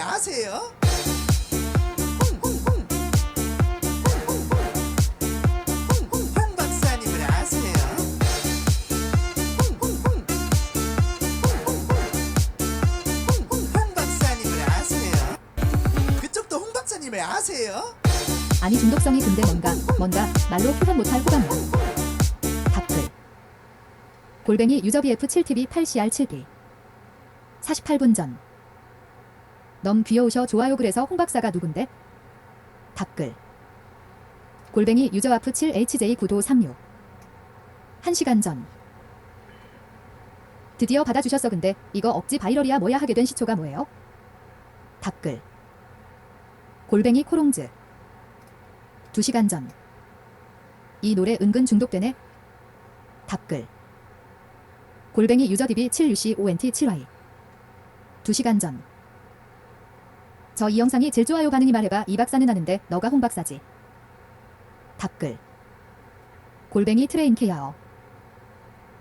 아세요? 아세요? 아니 중독성이 근데 뭔가 뭔가 말로 표현 못할 호감이야 답글. 골뱅이 유저비 F7TV 8CR7B 48분 전 넘 귀여우셔 좋아요 그래서 홍 박사가 누군데? 답글 골뱅이 유저 아프 7HJ9536 1시간 전 드디어 받아주셨어 근데 이거 억지 바이럴이야 뭐야 하게 된 시초가 뭐예요? 답글 골뱅이 코롱즈 2시간 전. 이 노래 은근 중독되네. 답글. 골뱅이 유저DB 7UC5NT7Y. 2시간 전. 저 이 영상이 제일 좋아요 반응이 말해봐 이 박사는 아는데 너가 홍 박사지. 답글. 골뱅이 트레인 케야어.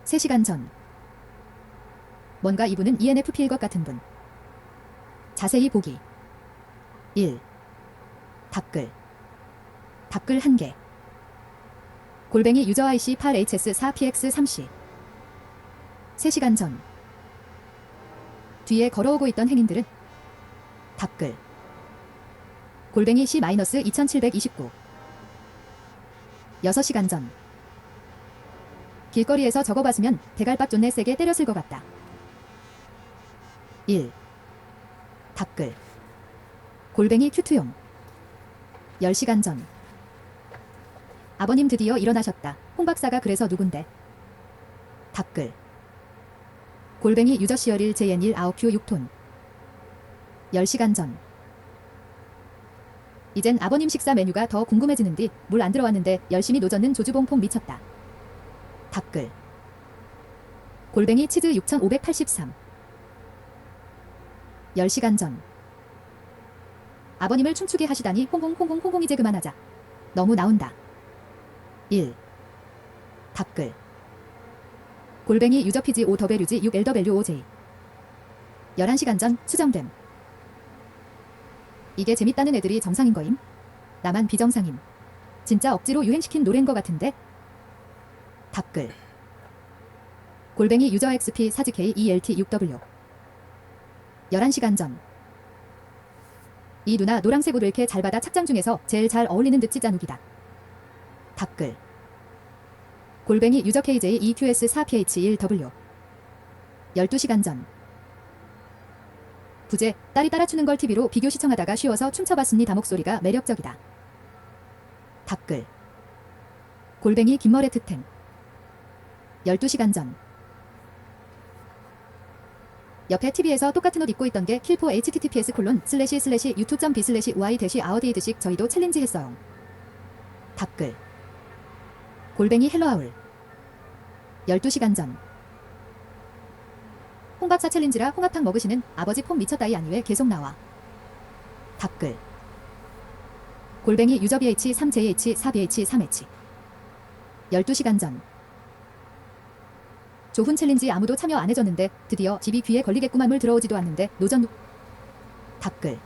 3시간 전. 뭔가 이분은 ENFP일 것 같은 분. 자세히 보기. 1. 답글. 답글 1개. 골뱅이 유저 IC 8HS4PX3C. 3시간 전. 뒤에 걸어오고 있던 행인들은 답글. 골뱅이 C-2729. 6시간 전. 길거리에서 저거 봤으면 대갈박 존내 세게 때렸을 것 같다. 1. 답글. 골뱅이 큐트용. 10시간 전. 아버님 드디어 일어나셨다. 홍 박사가 그래서 누군데? 답글. 골뱅이 유저 시어릴 JN1 아웃큐 6톤. 10시간 전. 이젠 아버님 식사 메뉴가 더 궁금해지는 뒤물안 들어왔는데 열심히 노젓는 조주봉폼 미쳤다. 답글. 골뱅이 치즈 6583. 10시간 전. 아버님을 춤추게 하시다니 홍홍홍홍홍홍 이제 그만하자. 너무 나온다. 1. 답글 골뱅이 유저피지 5WG 6LW5J 11시간 전 수정됨 이게 재밌다는 애들이 정상인 거임? 나만 비정상임. 진짜 억지로 유행시킨 노래인 거 같은데? 답글. 골뱅이 유저 XP 사지 K ELT 6W 11시간 전. 이 누나 노랑색 옷을 이렇게 잘 받아 착장 중에서 제일 잘 어울리는 듯 찌짜누기다. 답글. 골뱅이 유저 KJ EQS 4PH1W 12시간 전 부재 딸이 따라추는 걸 TV로 비교 시청하다가 쉬워서 춤춰봤습니다 목소리가 매력적이다. 답글. 골뱅이 김머레 특템. 12시간 전. 옆에 TV에서 똑같은 옷 입고 있던 게 킬포 https 콜론 슬래시 슬래시 유튜브.b 슬래시 y 대시 아우디드식 저희도 챌린지 했어요. 답글. 골뱅이 헬로아울. 12시간 전 홍박사 챌린지라 홍합탕 먹으시는 아버지 폼 미쳤다이 아니 왜 계속 나와. 답글. 골뱅이 유저 BH 3JH 4BH 3H 12시간 전. 조훈 챌린지 아무도 참여 안 해줬는데 드디어 집이 귀에 걸리겠구만 물 들어오지도 않는데 노전 답글.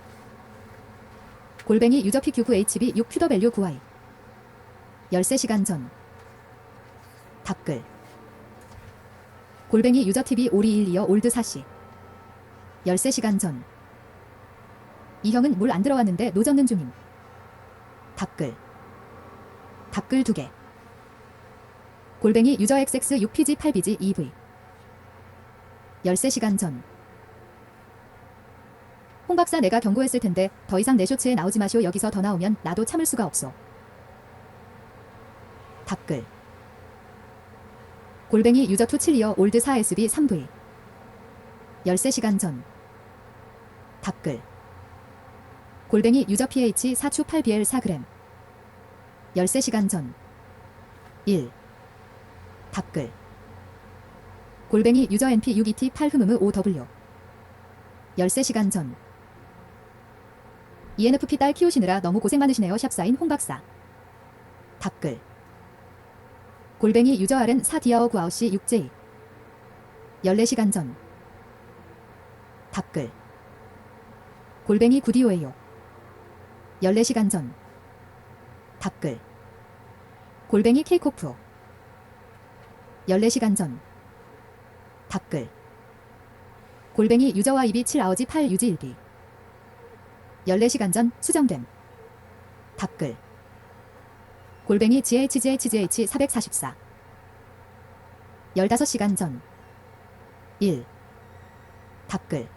골뱅이 유저 PQ9HB 6QW 9Y 13시간 전. 답글 골뱅이 유저TV 오리 1 2어 올드 사시. 13시간 전. 이 형은 물 안 들어왔는데 노젓는 중임. 답글. 답글 2개. 골뱅이 유저 XX 6PG 8BG EV 13시간 전. 홍박사 내가 경고했을 텐데 더 이상 내 쇼츠에 나오지 마쇼 여기서 더 나오면 나도 참을 수가 없어 답글 골뱅이 유저 투칠리어 올드 4SB 3V 13시간 전. 답글. 골뱅이 유저 PH 4추 8BL 4g 13시간 전. 1. 답글. 골뱅이 유저 NP 6ET 8흐무무 5W 13시간 전. ENFP 딸 키우시느라 너무 고생 많으시네요 샵사인 홍박사. 답글 골뱅이 유저 R은 4디아오 9아웃시 6J 14시간 전 답글 골뱅이 구디오에요. 14시간 전. 답글. 골뱅이 케이코프. 14시간 전. 답글. 골뱅이 유저와 입이 7 아우지 8 유지 1비. 14시간 전 수정됨. 답글. 골뱅이 GHGHGH 444. 15시간 전. 1. 답글.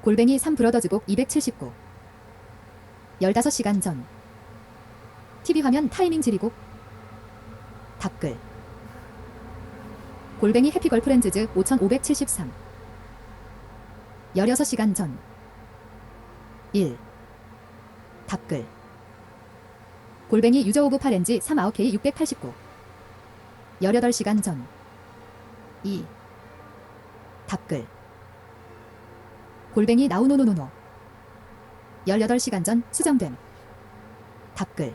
골뱅이 3 브러더즈곡 279. 15시간 전. TV 화면 타이밍 지리곡. 답글. 골뱅이 해피걸프렌즈즈 5573. 16시간 전. 1. 답글. 골뱅이 유저 오브 파렌지 3 아웃K 689. 18시간 전. 2. 답글. 골뱅이 나우노노노노. 18시간 전 수정됨. 답글.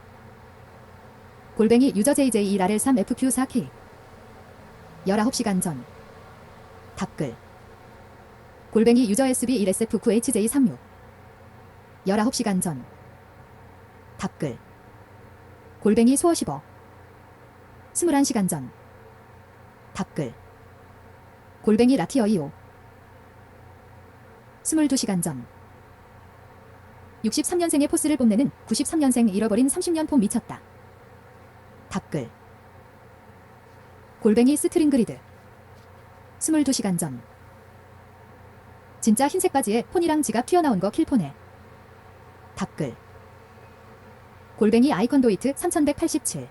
골뱅이 유저 JJ 라렐 3 FQ 4K. 19시간 전. 답글. 골뱅이 유저 SB 1SF 9HJ 36. 19시간 전. 답글. 골뱅이 소어 15. 21시간 전. 답글. 골뱅이 라티어 2호. 22시간 전. 63년생의 포스를 뽐내는 93년생 잃어버린 30년 폼 미쳤다. 답글. 골뱅이 스트링 그리드. 22시간 전. 진짜 흰색 바지에 폰이랑 지갑 튀어나온 거 킬폰에. 답글. 골뱅이 아이콘 도이트 3187.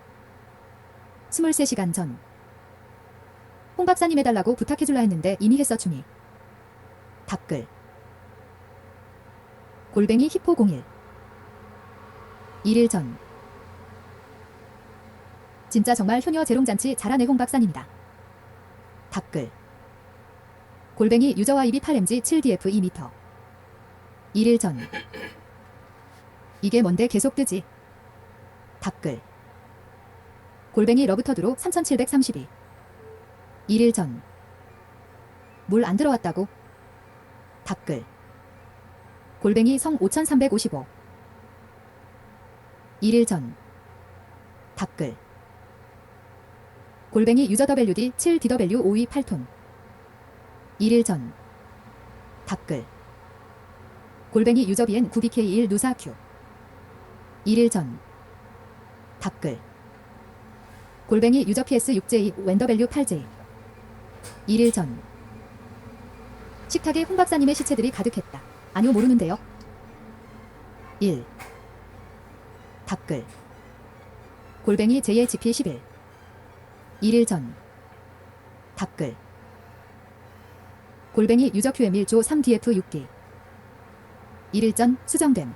23시간 전. 홍 박사님 해달라고 부탁해줄라 했는데 이미 했어 중이. 답글. 골뱅이 히포 01. 1일 전. 진짜 정말 효녀 재롱잔치 잘하네 홍 박사님이다. 답글. 골뱅이 유저와 입이 8MG 7DF 2m. 1일 전. 이게 뭔데 계속 뜨지? 답글. 골뱅이 러브터드로 3732. 1일 전. 물 안 들어왔다고? 답글. 골뱅이 성 5355. 1일 전. 답글. 골뱅이 유저 WD 7DW 52 8톤. 1일 전. 답글. 골뱅이 유저 BN 9BK1 누사 Q. 1일 전. 답글. 골뱅이 유저 PS 6J 웬더밸류 8J. 1일 전. 식탁에 홍 박사님의 시체들이 가득했다. 아니요 모르는데요. 1. 답글. 골뱅이 JHP 11. 1일 전. 답글. 골뱅이 유저 QM1 조 3DF 6D. 1일 전 수정됨.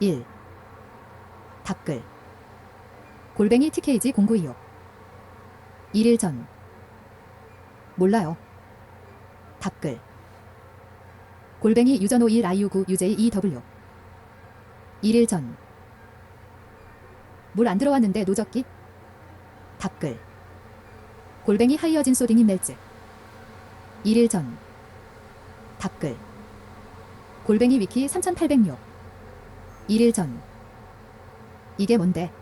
1. 답글. 골뱅이 TKG 0925. 1일 전. 몰라요. 답글. 골뱅이 유전 51 IU9 UJ2W. 1일 전. 물 안 들어왔는데 노적기? 답글. 골뱅이 하이어진 소딩인 멜즈. 1일 전. 답글. 골뱅이 위키 3806. 1일 전. 이게 뭔데?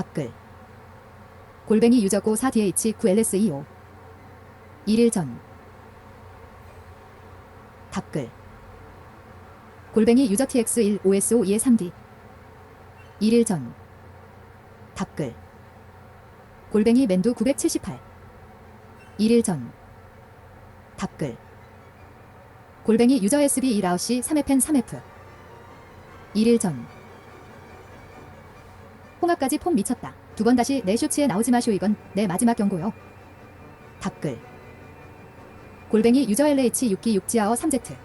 답글. 골뱅이 유저고 4DH 9LS25. 1일 전. 답글. 골뱅이 유저 TX1 OSO 2의 3D. 1일 전. 답글. 골뱅이 맨두 978. 1일 전. 답글. 골뱅이 유저 SB 2 라우시 3Fn 3F. 1일 전. 홍합까지 폼 미쳤다. 두 번 다시 내 쇼츠에 나오지 마쇼 이건 내 마지막 경고요. 답글. 골뱅이 유저 LH 6기 6지아어 3Z.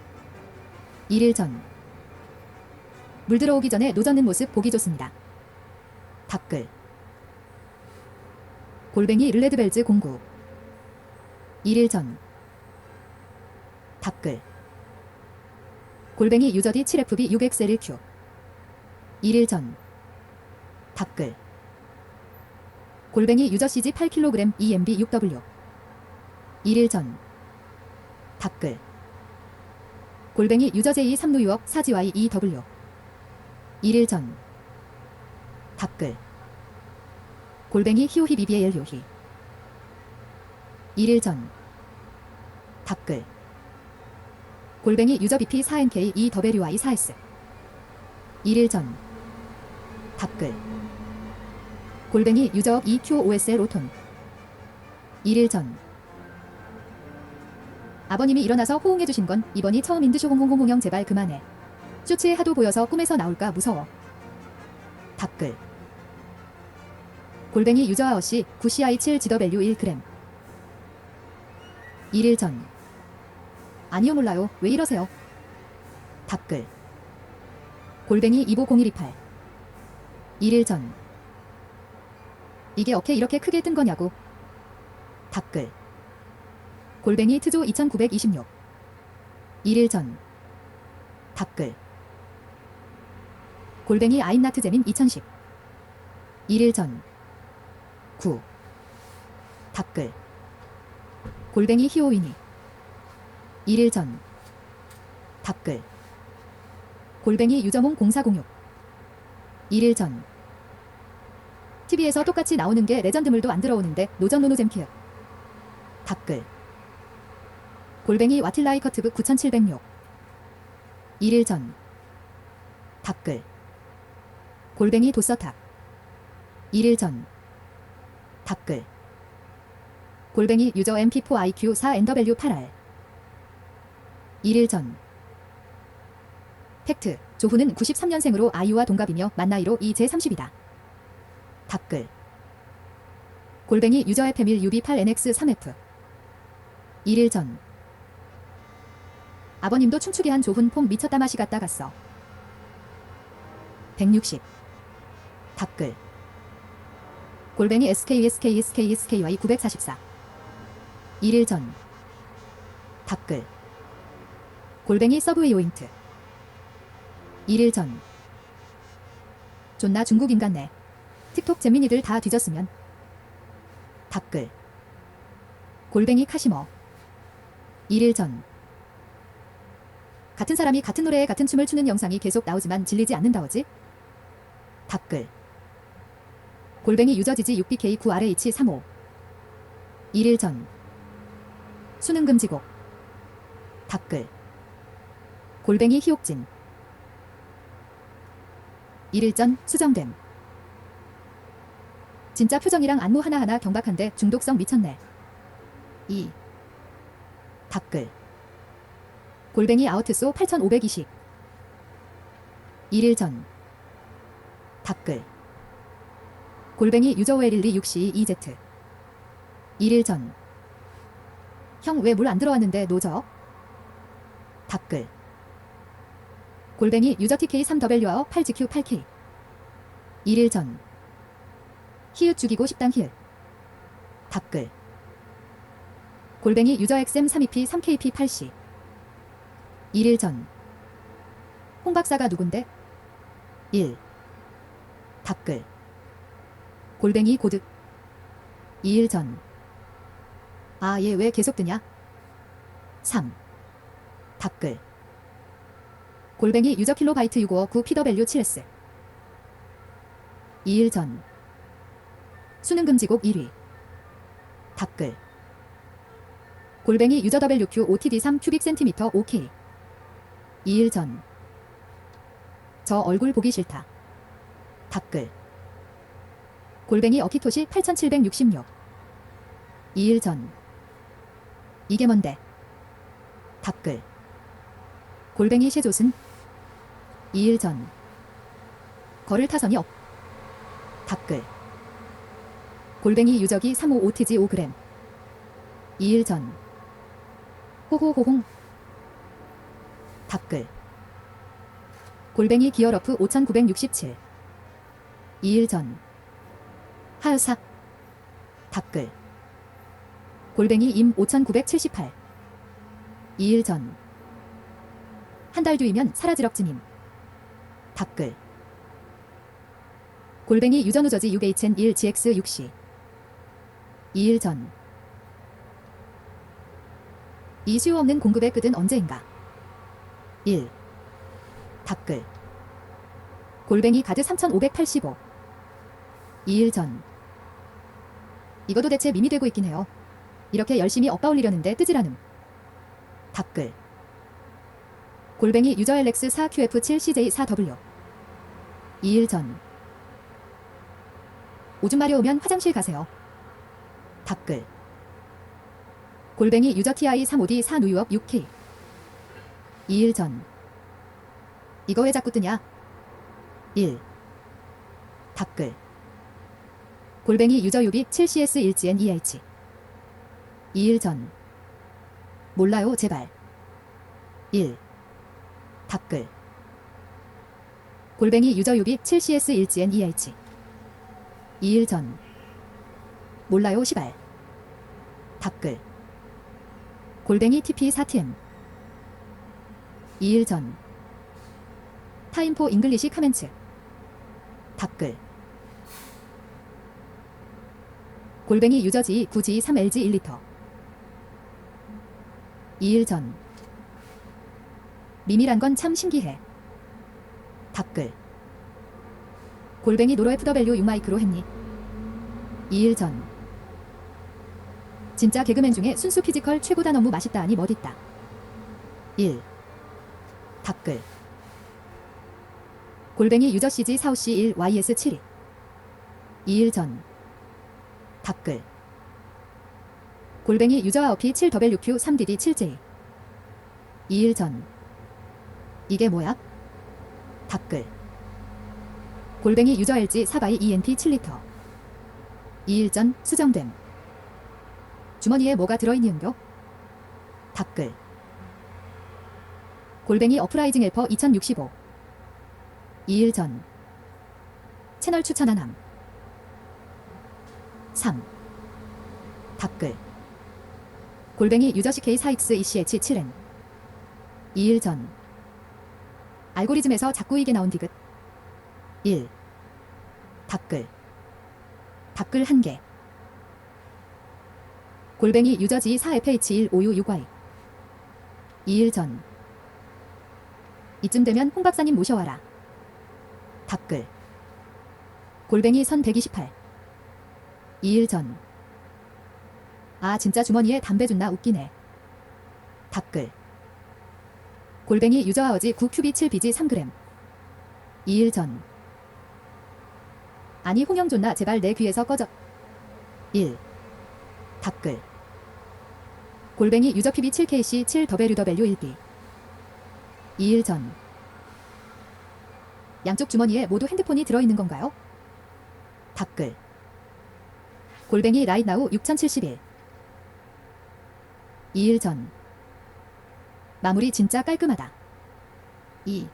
1일 전. 물 들어오기 전에 노젓는 모습 보기 좋습니다. 답글. 골뱅이 르레드벨즈 09. 1일 전. 답글. 골뱅이 유저디 7FB 6XL1Q. 1일 전. 답글. 골뱅이 유저 CG 8kg EMB 6W. 1일 전. 답글. 골뱅이 유저제이 3루유업 4GY EW 1일 전. 답글. 골뱅이 히오히 BBAL 요희 1일 전. 답글. 골뱅이 유저 BP 4NK EWI 4S 1일 전. 답글 골뱅이 유저업 EQOSL 오톤 1일 전. 아버님이 일어나서 호응해주신 건 이번이 처음인 듯쇼 홍홍홍홍형 제발 그만해. 쇼츠에 하도 보여서 꿈에서 나올까 무서워. 답글. 골뱅이 유저 아어씨 9CI 7 GW 1g 1일 전. 아니요 몰라요. 왜 이러세요? 답글. 골뱅이 250128 1일 전 이게 어케 이렇게 크게 뜬 거냐고. 답글. 골뱅이 트조 2926 1일 전. 답글. 골뱅이 아임나트 제민 2010 1일 전. 9 답글. 골뱅이 히오이니. 1일 전. 답글. 골뱅이 유저몽 0406 1일 전 TV에서 똑같이 나오는 게 레전드물도 안 들어오는데 노전 노노잼키어 답글. 골뱅이 와틸라이 커트브 9706 1일 전. 답글. 골뱅이 도서탑. 1일 전. 답글. 골뱅이 유저 MP4IQ 4NW8R 1일 전. 팩트. 조훈은 93년생으로 아이유와 동갑이며 만 나이로 이 제 30이다 답글. 골뱅이 유저 FM일 UB8NX3F 1일 전. 아버님도 춤추게 한 조훈 폼 미쳤다 맛이 갔다 갔어. 160 답글. 골뱅이 SKSKSKSKY 944 1일 전. 답글. 골뱅이 서브웨이 오인트. 1일 전. 존나 중국인 같네 틱톡 잼민이들 다 뒤졌으면. 답글. 골뱅이 카시머. 1일 전. 같은 사람이 같은 노래에 같은 춤을 추는 영상이 계속 나오지만 질리지 않는다오지? 답글. 골뱅이 유저지지 6BK9RH35 1일 전. 수능 금지곡. 답글. 골뱅이 희옥진. 1일 전 수정됨 진짜 표정이랑 안무 하나하나 경박한데 중독성 미쳤네. 2 답글. 골뱅이 아우트소 8520 1일 전. 답글. 골뱅이 유저 웨릴리 62 EZ 1일 전. 형 왜 물 안 들어왔는데 노저? 답글. 골뱅이 유저 TK 3W아어 8GQ 8K 1일 전 히읗 죽이고 식당 히읗 답글 골뱅이 유저 XM 32P 3KP 8C 1일 전 홍 박사가 누군데? 1 답글 골뱅이 고득 2일 전 아, 얘 왜 계속 뜨냐? 3. 답글. 골뱅이 유저 킬로바이트 659 PW 7S. 2일 전. 수능 금지곡 1위. 답글. 골뱅이 유저 WQ OTD 3 큐빅 센티미터 OK. 2일 전. 저 얼굴 보기 싫다. 답글. 골뱅이 어키토시 8766. 2일 전. 이게 뭔데? 답글. 골뱅이 셰조슨. 2일 전. 거를 타선이 없. 답글. 골뱅이 유적이 35OTG 5g. 2일 전. 호호호홍. 답글. 골뱅이 기어러프 5967. 2일 전. 하으사. 답글. 골뱅이 임 5978. 2일 전. 한 달 뒤이면 사라지럭지님. 답글. 골뱅이 유전우저지 6HN1 GX6C. 2일 전. 이슈 없는 공급의 끝은 언제인가? 1. 댓글 골뱅이 가드 3585 2일 전 이거 도 대체 밈이 되고 있긴 해요. 이렇게 열심히 업바 올리려는데 뜨질 않음. 댓글 골뱅이 유저 LX 4QF7CJ4W 2일 전 오줌 마려 오면 화장실 가세요. 댓글. 골뱅이 유저 TI 35D 4 뉴욕 6K 2일 전. 이거 왜 자꾸 뜨냐? 1. 댓글. 골뱅이 유저 유비 7CS 1GN EH 2일 전. 몰라요 제발. 1. 댓글. 골뱅이 유저 유비 7CS 1GN EH 2일 전 몰라요 시발. 댓글. 골뱅이 TP 4TM 2일 전. 타임포 잉글리시 카멘츠. 댓글. 골뱅이 유저지 9G 3LG 1리터. 2일 전. 미미란 건참 신기해. 댓글. 골뱅이 노로 FW 6마이크로 했니? 2일 전 진짜 개그맨 중에 순수 피지컬 최고다. 너무 맛있다. 하니 멋있다. 1. 댓글. 골뱅이 유저 CG 45C 1 YS 72 2일 전. 댓글. 골뱅이 유저 아웃피 7WQ 3DD 7J 2일 전. 이게 뭐야? 댓글. 골뱅이 유저 LG 4바이 ENP 7리터. 2일 전 수정됨 주머니에 뭐가 들어있니 은교? 댓글. 골뱅이 어프라이징 헬퍼 2065 2일 전. 채널 추천한함. 3 댓글. 골뱅이 유저시 K4X ECH 7N 2일 전. 알고리즘에서 자꾸 이게 나온 디귿. 1 댓글. 댓글 1개 골뱅이 유저지 4FH156Y 2일 전. 이쯤 되면 홍 박사님 모셔와라. 댓글. 골뱅이 선 128 2일 전. 아 진짜 주머니에 담배 준나? 웃기네. 댓글. 골뱅이 유저아워지 9큐비 7비지 3g 2일 전. 아니 홍영 존나? 제발 내 귀에서 꺼져. 1 댓글. 골뱅이 유저 큐비 7KC 7WW1B 2일 전. 양쪽 주머니에 모두 핸드폰이 들어있는 건가요? 댓글. 골뱅이 라이나우 6071 2일. 전. 마무리 진짜 깔끔하다. 2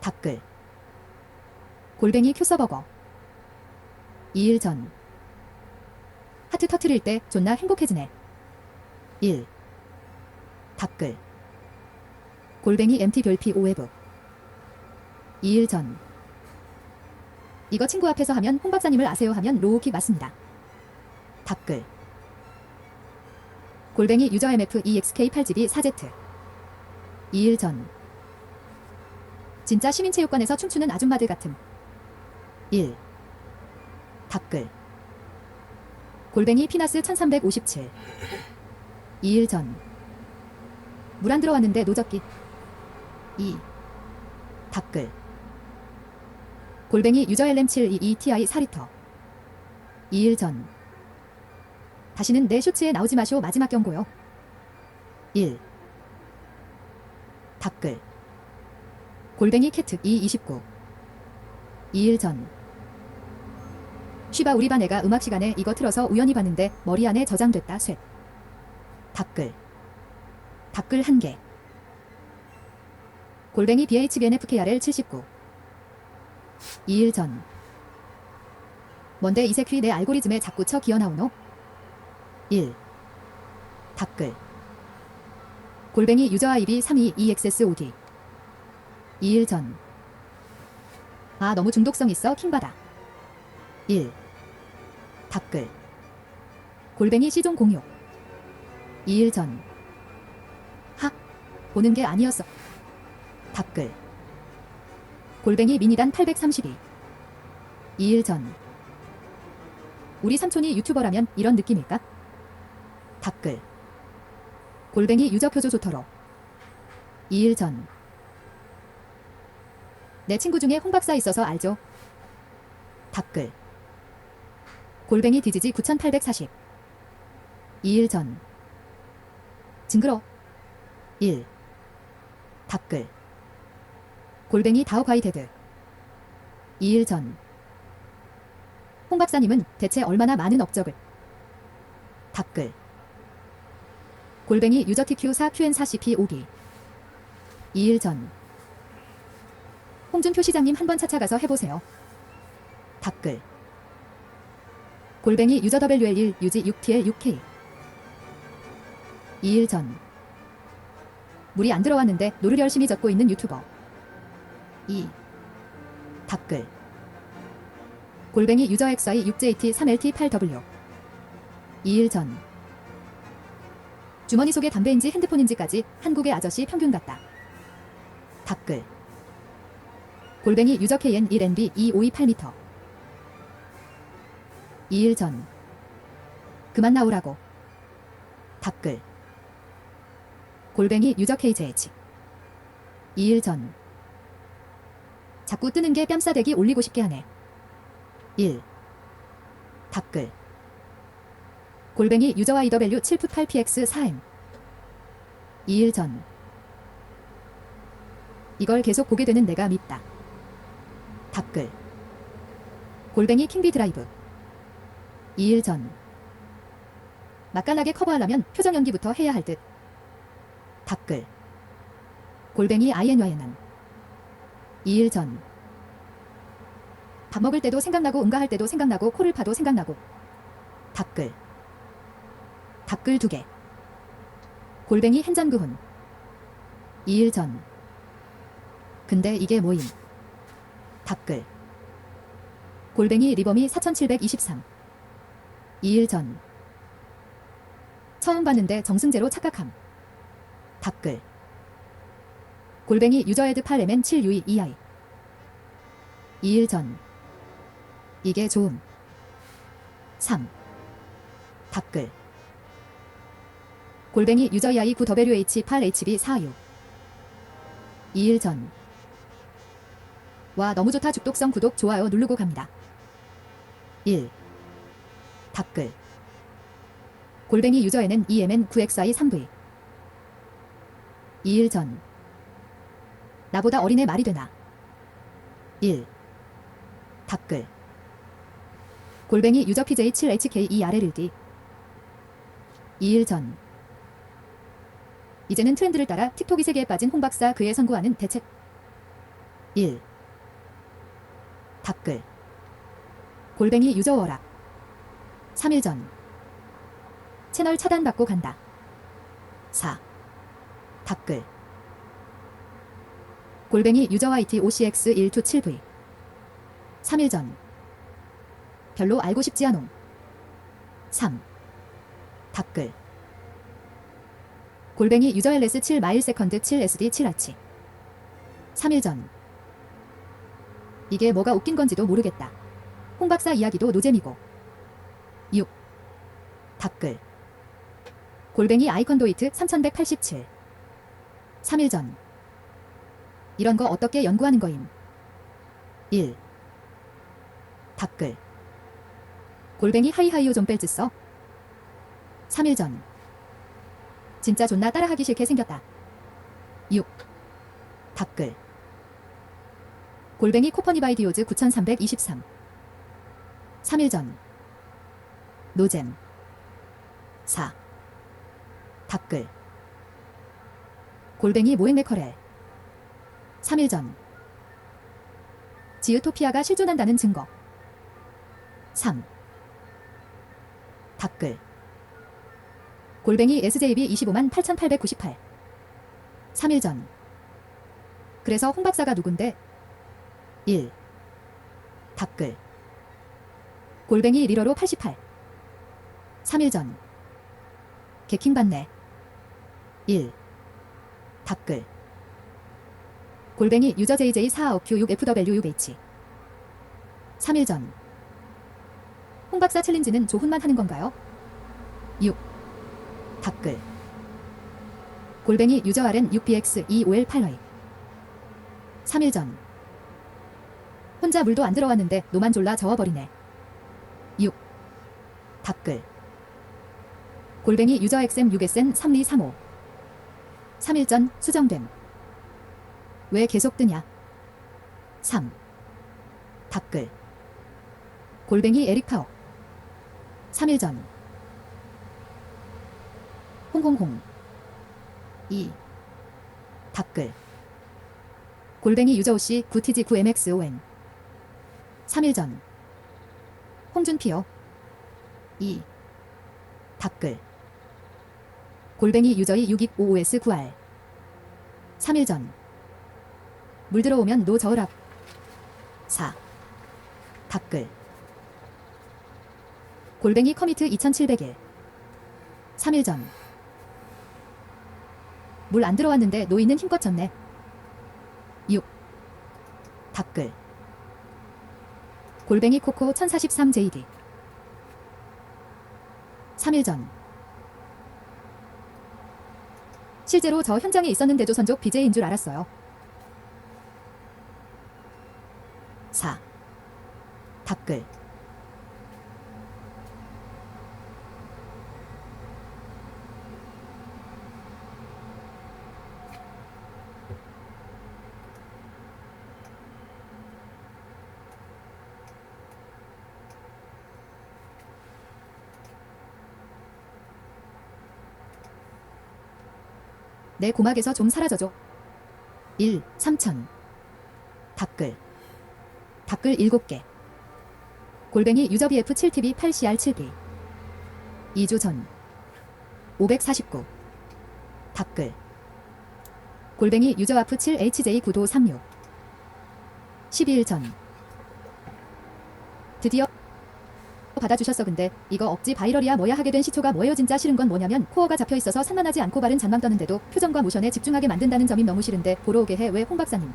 댓글. 골뱅이 큐서버거. 2일 전 하트 터트릴 때 존나 행복해지네. 1 댓글. 골뱅이 MT 별피 오웨브 2일 전. 이거 친구 앞에서 하면 홍 박사님을 아세요 하면 로우킥 맞습니다. 댓글. 골뱅이 유저 MF EXK 8GB 4Z 2일 전. 진짜 시민체육관에서 춤추는 아줌마들 같음. 1 댓글 골뱅이 피나스 1357 2일 전. 물 안 들어왔는데 노적기. 2 댓글. 골뱅이 유저 LM72 TI 4리터. 2일 전. 다시는 내 쇼츠에 나오지 마쇼 마지막 경고요. 1 댓글. 골뱅이 캐특 229 2일 전 쉬바 우리 반 애가 음악 시간에 이거 틀어서 우연히 봤는데 머리 안에 저장됐다 쇠. 댓글. 댓글 1개. 골뱅이 BHBNFKRL 79 2일 전. 뭔데 이 새끼 내 알고리즘에 자꾸 쳐 기어 나오노? 1 댓글. 골뱅이 유저 아이비 32EXS5D 2일 전. 아 너무 중독성 있어 킹받아. 1 댓글. 골뱅이 시종 공유. 2일 전. 하 보는 게 아니었어. 답글. 골뱅이 미니단 832 2일 전. 우리 삼촌이 유튜버라면 이런 느낌일까? 답글. 골뱅이 유저 표조 좋더러 2일 전. 내 친구 중에 홍 박사 있어서 알죠? 답글 골뱅이 디지지 9840 2일 전. 징그러. 1 답글. 골뱅이 다우과이 데드. 2일 전. 홍 박사님은 대체 얼마나 많은 업적을? 답글. 골뱅이 유저 TQ 4 QN4CP 5기. 2일 전. 홍준표 시장님 한번 찾아가서 해보세요. 답글 골뱅이 유저 WL1 유지 6TL 6K 2일 전. 물이 안 들어왔는데 노를 열심히 젓고 있는 유튜버. 2 답글. 골뱅이 유저 XI 6JT 3LT 8W 2일 전. 주머니 속에 담배인지 핸드폰인지까지 한국의 아저씨 평균 같다. 답글. 골뱅이 유저 KN 1NB 2528m 2일 전. 그만 나오라고. 답글. 골뱅이 유저 KJH 2일 전. 자꾸 뜨는 게 뺨싸대기 올리고 싶게 하네. 1 답글. 골뱅이 유저 IW 7F8PX 4M 2일 전. 이걸 계속 보게 되는 내가 밉다. 답글. 골뱅이 킹비 드라이브 2일 전. 맛깔나게 커버하려면 표정 연기부터 해야 할 듯. 답글. 골뱅이 INYNN 2일 전. 밥 먹을 때도 생각나고 응가할 때도 생각나고 코를 파도 생각나고. 답글. 답글 두 개. 골뱅이 hen전그훈 2일 전. 근데 이게 뭐임? 답글. 골뱅이 리범이 4723 2일 전. 처음 봤는데 정승재로 착각함. 답글. 골뱅이 유저헤드 8MN 7UI 2i 2일 전. 이게 좋음. 3 답글. 골뱅이 유저 EI 9WH8HB 46 2일 전. 와 너무 좋다. 죽독성 구독 좋아요 누르고 갑니다. 1. 답글. 골뱅이 유저에는 EMN 9XI 3V 2일 전. 나보다 어린애 말이 되나? 1. 답글. 골뱅이 유저 PJ 7HK2 RL1D 2일 전. 이제는 트렌드를 따라 틱톡이 세계에 빠진 홍박사 그의 선구하는 대책. 1. 답글. 골뱅이 유저 워락 3일 전. 채널 차단받고 간다. 4. 답글. 골뱅이 유저 YT OCX 127V 3일 전. 별로 알고 싶지 않음. 3. 답글. 골뱅이 유저 LS 7 마일 세컨드 7 SD 7H 3일 전. 이게 뭐가 웃긴 건지도 모르겠다. 홍 박사 이야기도 노잼이고. 6. 답글. 골뱅이 아이콘 도이트 3187. 3일 전. 이런 거 어떻게 연구하는 거임? 1. 답글. 골뱅이 하이하이오 좀 뺄즈 써. 3일 전. 진짜 존나 따라하기 싫게 생겼다. 6. 답글. 골뱅이 코퍼니바이 디오즈 9323 3일 전 노잼. 4 답글. 골뱅이 모행메커렐. 3일 전. 지으토피아가 실존한다는 증거. 3 답글. 골뱅이 SJB 25만 8898 3일 전. 그래서 홍 박사가 누군데? 1. 답글. 골뱅이 리러로 88 3일 전. 개킹 받네. 1. 답글. 골뱅이 유저 JJ 45Q6FW6H 3일 전. 홍박사 챌린지는 조훈만 하는 건가요? 6 댓글. 골뱅이 유저 RN 6BX 25L8의 3일. 전. 혼자 물도 안 들어왔는데 노만 졸라 저어버리네. 6 댓글 골뱅이 유저 XM 6SN 3235 3일 전 수정됨. 왜 계속 뜨냐? 3 댓글. 골뱅이 에릭파워. 3일 전. 홍홍홍. 2 댓글. 골뱅이 유저오씨 9TG9MXON 3일 전. 홍준피요. 2 댓글 골뱅이 유저이 6255S9R 3일 전. 물 들어오면 노 저으랍 4 댓글. 골뱅이 커미트 2701 3일. 전. 물 안 들어왔는데 노이는 힘껏 졌네. 6 댓글. 골뱅이 코코 1043JD 3일 전 실제로 저 현장에 있었는데도 선족 BJ인 줄 알았어요. 4 댓글 내 고막에서 좀 사라져줘. 1. 3천. 댓글. 댓글 7개. 골뱅이 유저 BF7TV 8CR7B 2주 전. 549 댓글. 골뱅이 유저 아프 7HJ9도 36 12일 전. 드디어 받아주셨어 근데 이거 억지 바이럴이야 뭐야 하게 된 시초가 뭐예요? 진짜 싫은 건 뭐냐면 코어가 잡혀 있어서 산만하지 않고 바른 잔망 떠는데도 표정과 모션에 집중하게 만든다는 점이 너무 싫은데 보러 오게 해 왜? 홍 박사님.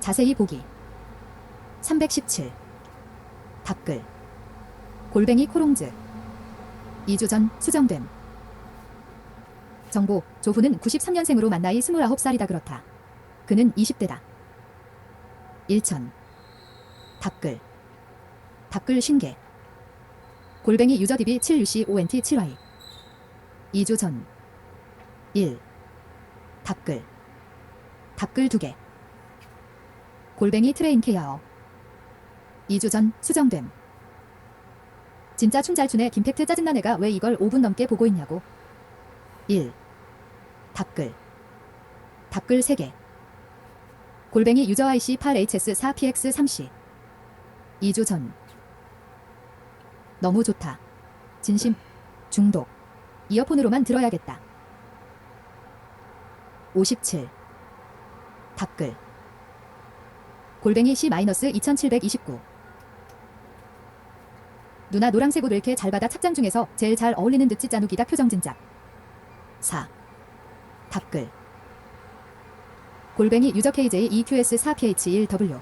자세히 보기. 317 댓글. 골뱅이 코롱즈. 2주 전 수정됨. 정보. 조훈은 93년생으로 만 나이 29살이다 그렇다. 그는 20대다. 1천. 댓글. 댓글 신계 골뱅이 유저 DB 7UC ONT 7Y 2주 전. 1 댓글. 댓글 2개. 골뱅이 트레인 케어 2주 전 수정됨. 진짜 춤잘 추네. 김팩트 짜증난 애가 왜 이걸 5분 넘게 보고 있냐고. 1 댓글. 댓글 3개. 골뱅이 유저 IC 8HS 4PX 3C 2주 전 너무 좋다. 진심. 중독. 이어폰으로만 들어야겠다. 57 댓글. 골뱅이 C-2729 누나 노랑색 옷 왜 이렇게 잘 받아 착장 중에서 제일 잘 어울리는 듯 찌짜누기다 표정 진작. 4 댓글. 골뱅이 유저 KJ EQS 4PH1W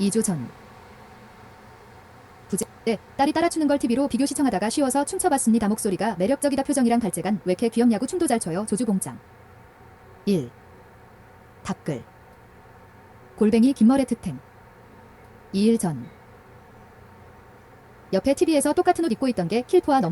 2주 전 네, 딸이 따라추는 걸 TV로 비교 시청하다가 쉬워서 춤춰봤습니다. 목소리가 매력적이다 표정이랑 갈재간 왜 이렇게 귀엽냐고 춤도 잘 춰요. 조주봉장. 1 댓글. 골뱅이 김머레 특템 2일 전. 옆에 TV에서 똑같은 옷 입고 있던 게 킬포와 너무